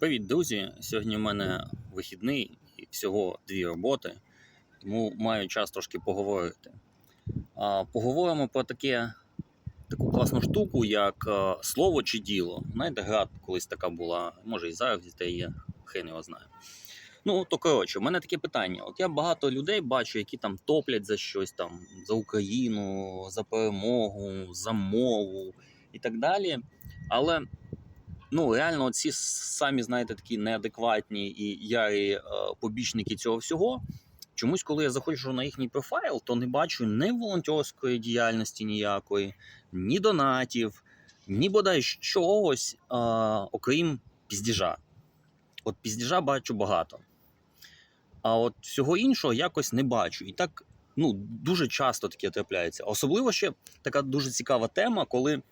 Привіт, друзі! Сьогодні в мене вихідний і всього дві роботи, тому маю час трошки поговорити. Поговоримо про таке, таку класну штуку, як е, слово чи діло. Знаєте, гра колись така була, може і зараз дітей є, хрен його знає. Ну, то коротше, в мене таке питання. От я багато людей бачу, які там топлять за щось там, за Україну, за перемогу, за мову і так далі. Але ну реально, ці самі знаєте такі неадекватні і ярі е, побічники цього всього. Чомусь, коли я заходжу на їхній профайл, то не бачу ні волонтерської діяльності ніякої, ні донатів, ні бодай чогось, е, окрім піздіжа. От піздіжа бачу багато. А от всього іншого якось не бачу. І так ну, дуже часто таке трапляється. Особливо ще така дуже цікава тема, коли.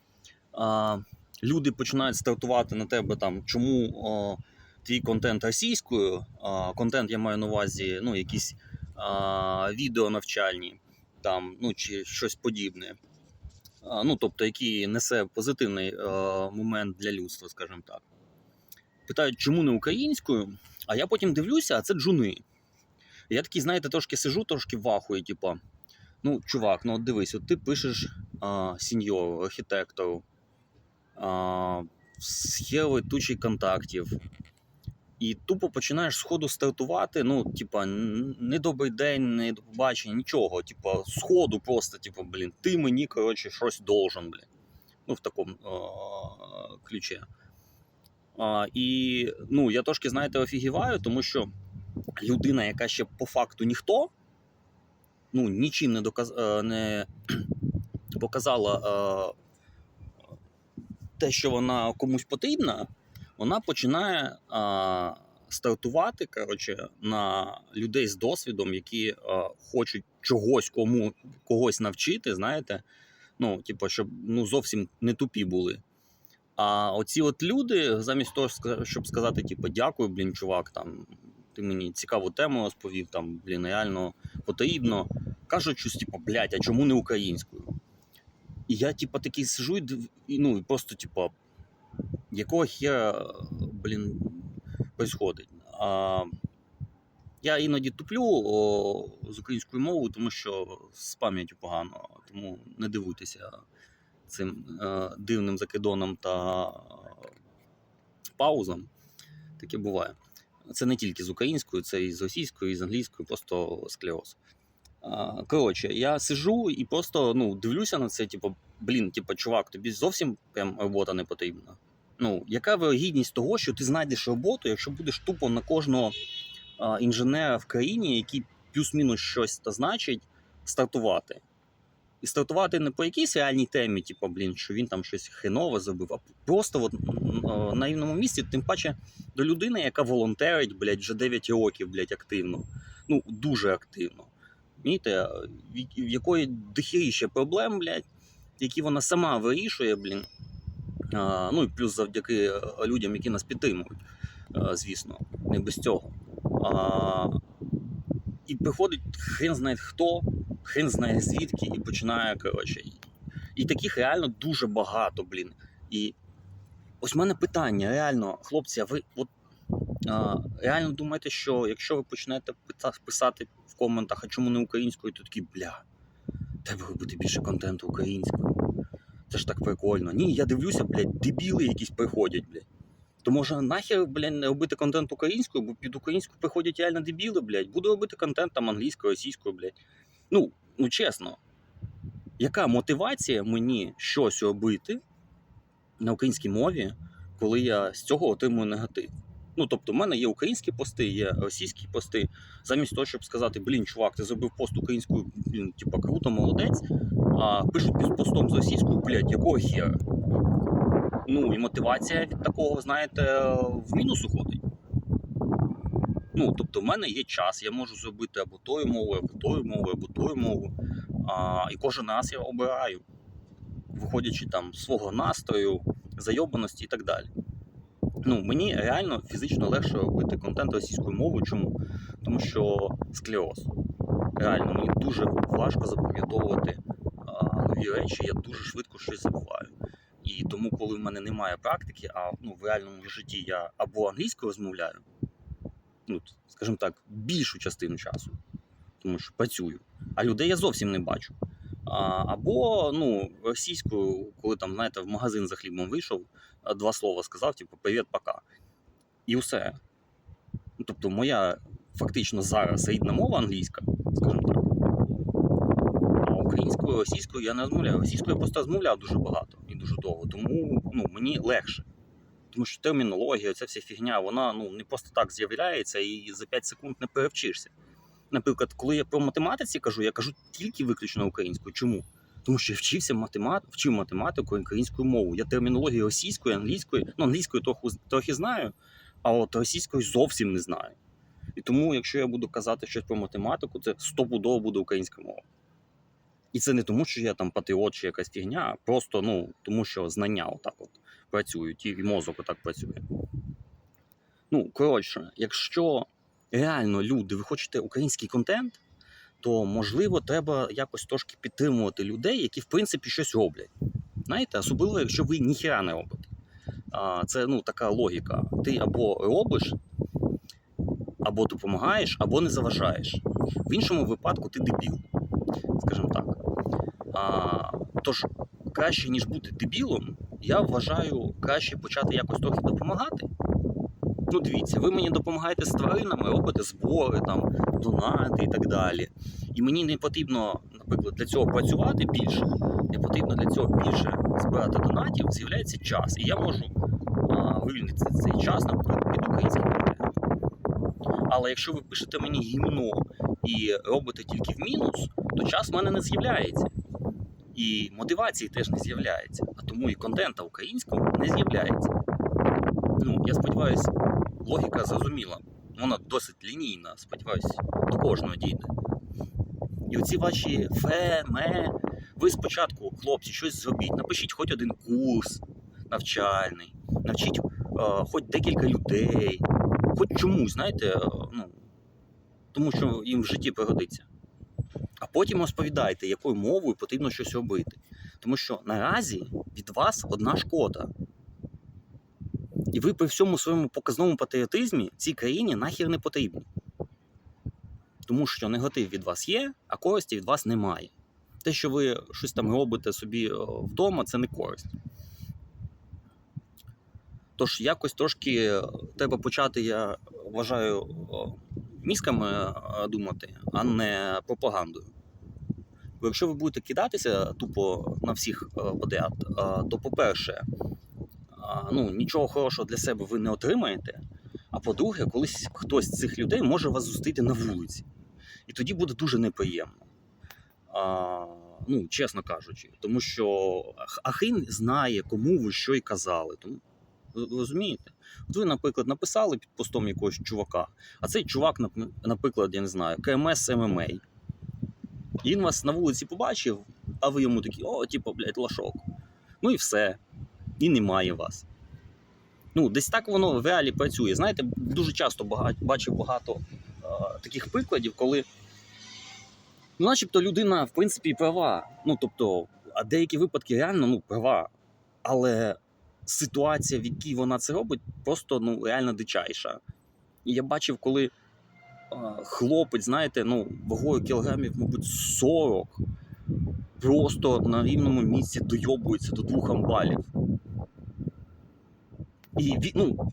А, люди починають стартувати на тебе там, чому о, твій контент російською. А, контент я маю на увазі, ну, якісь а, відео навчальні там, ну, чи щось подібне. Ну, тобто, який несе позитивний а, момент для людства, скажімо так. Питають, чому не українською, а я потім дивлюся, а це джуни. Я такий, знаєте, трошки сижу, трошки вахую, типу, ну, чувак, ну от дивись, от ти пишеш а, сіньору, архітектору, схеми тучі контактів. І тупо починаєш сходу стартувати. Ну, типа, не добрий день, не до побачення, нічого. Типа, сходу просто, типа, блін, ти мені, коротше, щось должен, блін. Ну, в такому ключі. І ну, я трошки, знаєте, офігіваю, тому що людина, яка ще по факту ніхто, ну, нічим не, доказ... е, не показала. е, те, що вона комусь потрібна, вона починає а, стартувати коротше, на людей з досвідом, які а, хочуть чогось кому когось навчити, знаєте. Ну, типу, щоб ну, зовсім не тупі були. А оці от люди, замість того, щоб сказати, типу, дякую, блін, чувак, там, ти мені цікаву тему розповів, там, блін, реально потрібно. Кажуть щось, типу, блядь, а чому не українською? І я, типа, такий сижу і, ну, і просто, типа, якого хера, блін, происходить. А, я іноді туплю о, з українською мовою, тому що з пам'яттю погано, тому не дивуйтеся цим е, дивним закидоном та е, паузам. Таке буває. Це не тільки з українською, це і з російською, і з англійською, просто склероз. Коротше, я сижу і просто ну, дивлюся на це, типу, блін, типу, чувак, тобі зовсім прям робота не потрібна. Ну, яка вирогідність того, що ти знайдеш роботу, якщо будеш тупо на кожного а, інженера в країні, який плюс-мінус щось та значить, стартувати. І стартувати не по якійсь реальній темі, типу, блін, що він там щось хренове зробив, а просто от, на рівному місці, тим паче до людини, яка волонтерить, блядь, вже 9 років, блядь, активно. Ну, дуже активно. Розумієте, в в якої дохіріще проблем, блядь, які вона сама вирішує, блін. Ну і плюс завдяки е, людям, які нас підтримують, е, звісно, не без цього. А, і приходить хрен знає хто, хрен знає звідки, і починає, коротше. І, таких реально дуже багато, блін. І ось в мене питання: реально, хлопці, а ви от реально думаєте, що якщо ви почнете писати в коментах, а чому не українською, то такі, бля, треба робити більше контенту українською. Це ж так прикольно. Ні, я дивлюся, блядь, дебіли якісь приходять, блядь. То може нахер, блядь, не робити контент українською, бо під українську приходять реально дебіли, блядь. Буду робити контент там англійською, російською, блядь. Ну, ну чесно, яка мотивація мені щось робити на українській мові, коли я з цього отримую негатив? Ну, тобто, в мене є українські пости, є російські пости. Замість того, щоб сказати, блін, чувак, ти зробив пост українською, блін, типа круто, молодець, а пишуть під постом з російською, блядь, якого хера? Ну, і мотивація від такого, знаєте, в мінус уходить. Ну, тобто, в мене є час, я можу зробити або тою мовою, або тою мовою, або тою мовою. А, і кожен раз я обираю, виходячи там з свого настрою, зайобаності і так далі. Ну, мені реально фізично легше робити контент російською мовою. Чому? Тому що склероз. Реально, мені дуже важко запам'ятовувати нові речі, я дуже швидко щось забуваю. І тому, коли в мене немає практики, а ну, в реальному житті я або англійською розмовляю, ну, скажімо так, більшу частину часу, тому що працюю, а людей я зовсім не бачу. Або ну, російською, коли там, знаєте, в магазин за хлібом вийшов, два слова сказав, типу, привіт, пока. І все. Ну, тобто, моя фактично зараз рідна мова англійська, скажімо так. А українською, російською я не розмовляю. Російською я просто розмовляв дуже багато і дуже довго. Тому ну, мені легше. Тому що термінологія, ця вся фігня, вона ну, не просто так з'являється і за 5 секунд не перевчишся. Наприклад, коли я про математиці кажу, я кажу тільки виключно українською. Чому? Тому що я вчився математ... вчив математику українською мовою. Я термінологію російської, англійської, ну англійською трохи, трохи знаю, а от російською зовсім не знаю. І тому, якщо я буду казати щось про математику, це стопудово буде українська мова. І це не тому, що я там патріот чи якась фігня, а просто ну, тому що знання отак от працюють, і мозок отак працює. Ну, коротше, якщо реально люди, ви хочете український контент, то можливо треба якось трошки підтримувати людей, які в принципі щось роблять. Знаєте, особливо, якщо ви ніхіра не робите. Це ну, така логіка. Ти або робиш, або допомагаєш, або не заважаєш. В іншому випадку ти дебіл, скажімо так. А, тож, краще, ніж бути дебілом, я вважаю краще почати якось трохи допомагати. Ну, дивіться, ви мені допомагаєте з тваринами, робите збори, там, донати і так далі. І мені не потрібно, наприклад, для цього працювати більше, не потрібно для цього більше збирати донатів, з'являється час. І я можу а, вивільнити цей час, наприклад, під український контент. Але якщо ви пишете мені гімно і робите тільки в мінус, то час в мене не з'являється. І мотивації теж не з'являється. А тому і контента українського не з'являється. Ну, я сподіваюся, логіка зрозуміла. Вона досить лінійна, сподіваюся, до кожного дійде. І оці ваші фе, ме, ви спочатку, хлопці, щось зробіть, напишіть хоч один курс навчальний, навчіть е, хоч декілька людей, хоч чомусь, знаєте, е, ну, тому що їм в житті пригодиться. А потім розповідайте, якою мовою потрібно щось робити. Тому що наразі від вас одна шкода. І ви при всьому своєму показному патріотизмі цій країні нахер не потрібні. Тому що негатив від вас є, а користі від вас немає. Те, що ви щось там робите собі е, вдома, це не користь. Тож якось трошки треба почати, я вважаю, мізками е, думати, а не пропагандою. Бо якщо ви будете кидатися тупо на всіх е, подряд, е, то, по-перше, ну, нічого хорошого для себе ви не отримаєте. А по-друге, колись хтось з цих людей може вас зустріти на вулиці. І тоді буде дуже неприємно. А, ну, чесно кажучи, тому що Ах- Ахін знає, кому ви що й казали. Тому, розумієте? От ви, наприклад, написали під постом якогось чувака, а цей чувак, наприклад, я не знаю, КМС ММА. Він вас на вулиці побачив, а ви йому такі, о, типу, блядь, лашок. Ну і все і немає вас. Ну, десь так воно в реалі працює. Знаєте, дуже часто бачив багато е, таких прикладів, коли, ну, начебто, людина, в принципі, права. Ну, тобто, а деякі випадки реально ну, права. Але ситуація, в якій вона це робить, просто ну, реально дичайша. І я бачив, коли е, хлопець, знаєте, ну, вагою кілограмів, мабуть, 40 просто на рівному місці дойобується до двох амбалів. І ну,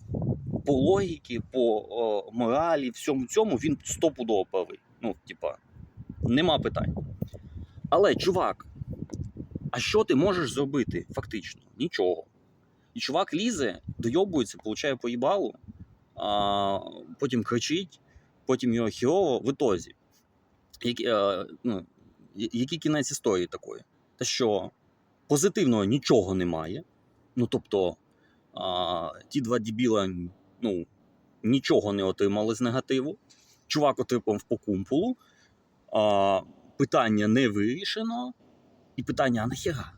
по логіки, по о, моралі, всьому цьому він стопудово правий. Ну, типа, нема питань. Але, чувак, а що ти можеш зробити фактично? Нічого. І чувак лізе, дойобується, получає поїбалу, а, потім кричить, потім його хірово в ітозі. Які, е, ну, який кінець історії такої? Те, що позитивного нічого немає. Ну, тобто, а, ті два дебіла ну, нічого не отримали з негативу. Чувак отримав по кумпулу, а, питання не вирішено, і питання, а нахіра?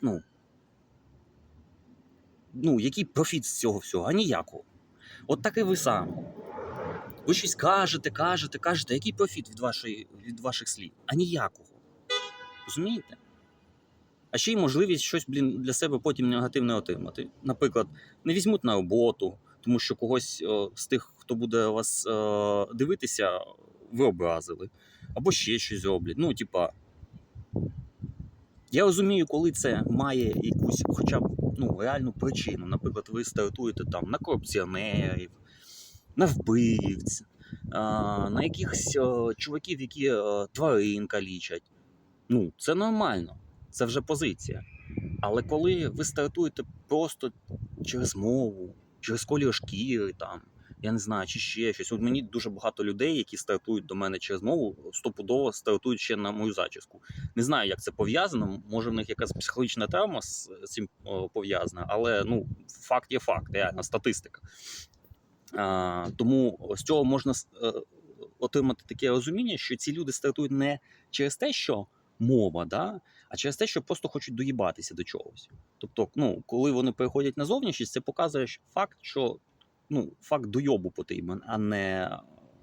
Ну, ну, який профіт з цього всього? А ніякого. От так і ви самі. Ви щось кажете, кажете, кажете, який профіт від, вашої, від ваших слів? А ніякого. Розумієте? А ще й можливість щось блін, для себе потім негативне отримати. Наприклад, не візьмуть на роботу, тому що когось е, з тих, хто буде вас е, дивитися, ви образили, або ще щось зроблять. Ну, типа. Я розумію, коли це має якусь, хоча б ну, реальну причину. Наприклад, ви стартуєте там на корупціонерів, на вбивць, а, на якихось е, чуваків, які е, тварин калічать. Ну, це нормально, це вже позиція. Але коли ви стартуєте просто через мову, через колір шкіри, там, я не знаю, чи ще щось. От мені дуже багато людей, які стартують до мене через мову, стопудово стартують ще на мою зачіску. Не знаю, як це пов'язано. Може, в них якась психологічна травма з цим пов'язана, але ну, факт є факт, реально статистика. А, тому з цього можна е, отримати таке розуміння, що ці люди стартують не через те, що мова, да, а через те, що просто хочуть доїбатися до чогось. Тобто, ну, коли вони переходять на зовнішність, це показує факт, що ну, факт дойобу потрібен, а не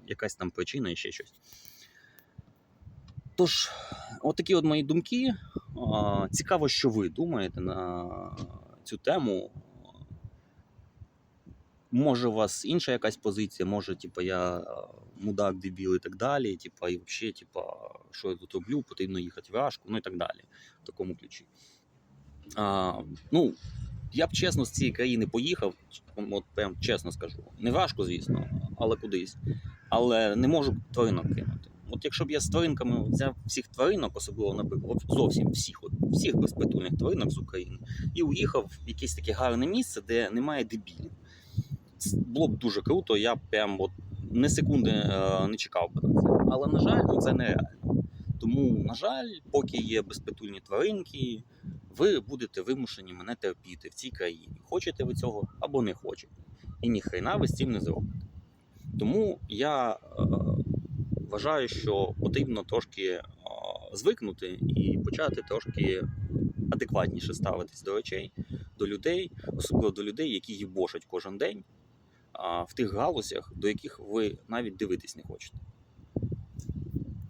якась там причина і ще щось. Тож, от такі от мої думки. Цікаво, що ви думаєте на цю тему. Може, у вас інша якась позиція, може, типу, я мудак, дебіл і так далі. Типу, і взагалі, типу, що я тут роблю, потрібно їхати в Рашку, ну і так далі. В такому ключі. А, ну, я б чесно з цієї країни поїхав, от прям чесно скажу. Не важко, звісно, але кудись. Але не можу тваринок кинути. От якщо б я з тваринками взяв всіх тваринок, особливо, наприклад, зовсім всіх, от, всіх безпритульних тваринок з України, і уїхав в якесь таке гарне місце, де немає дебілів. Було б дуже круто, я б прям от не секунди е, не чекав би на це. Але, на жаль, ну, це нереально. Тому, на жаль, поки є безпритульні тваринки, ви будете вимушені мене терпіти в цій країні. Хочете ви цього або не хочете. І ніхрена ви з цим не зробите. Тому я е, вважаю, що потрібно трошки е, звикнути і почати трошки адекватніше ставитись до речей, до людей, особливо до людей, які їбошать кожен день а, в тих галузях, до яких ви навіть дивитись не хочете.